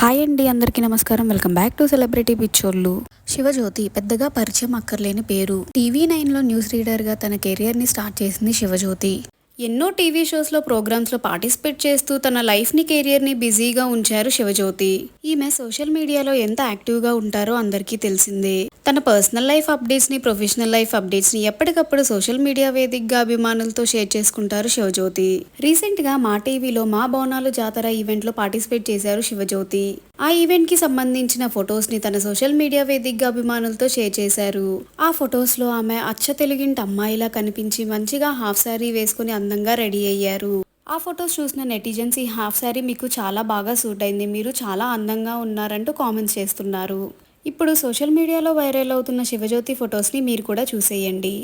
Hi అండి అందరికీ నమస్కారం. వెల్కమ్ బ్యాక్ టు సెలబ్రిటీ పిక్చర్లు శివజ్యోతి పెద్దగా పరిచయం అక్కర్లేని పేరు. టీవీ నైన్లో న్యూస్ రీడర్గా తన కెరియర్ని స్టార్ట్ చేసింది శివజ్యోతి. ఎన్నో టీవీ షోస్లో ప్రోగ్రామ్స్లో పార్టిసిపేట్ చేస్తూ తన లైఫ్ని కెరియర్ని బిజీగా ఉంచారు శివజ్యోతి. ఈమె సోషల్ మీడియాలో ఎంత యాక్టివ్గా ఉంటారో అందరికీ తెలిసిందే. తన పర్సనల్ లైఫ్ అప్డేట్స్ని ప్రొఫెషనల్ లైఫ్ అప్డేట్స్ని ఎప్పటికప్పుడు సోషల్ మీడియా వేదికగా అభిమానులతో షేర్ చేసుకుంటారు శివజ్యోతి. రీసెంట్గా మా టీవీలో మా బోనాలు జాతర ఈవెంట్లో పార్టిసిపేట్ చేశారు శివజ్యోతి. ఆ ఈవెంట్కి సంబంధించిన ఫొటోస్ని తన సోషల్ మీడియా వేదికగా అభిమానులతో షేర్ చేశారు. ఆ ఫొటోస్లో ఆమె అచ్చ తెలుగింటి అమ్మాయిలా కనిపించి మంచిగా హాఫ్ శారీ వేసుకుని అందంగా రెడీ అయ్యారు. ఆ ఫొటోస్ చూసిన నెటిజన్స్ ఈ హాఫ్ శారీ మీకు చాలా బాగా సూట్ అయింది మీరు చాలా అందంగా ఉన్నారంటూ కామెంట్స్ చేస్తున్నారు. ఇప్పుడు సోషల్ మీడియాలో వైరల్ అవుతున్న శివజ్యోతి ఫొటోస్ని మీరు కూడా చూసేయండి.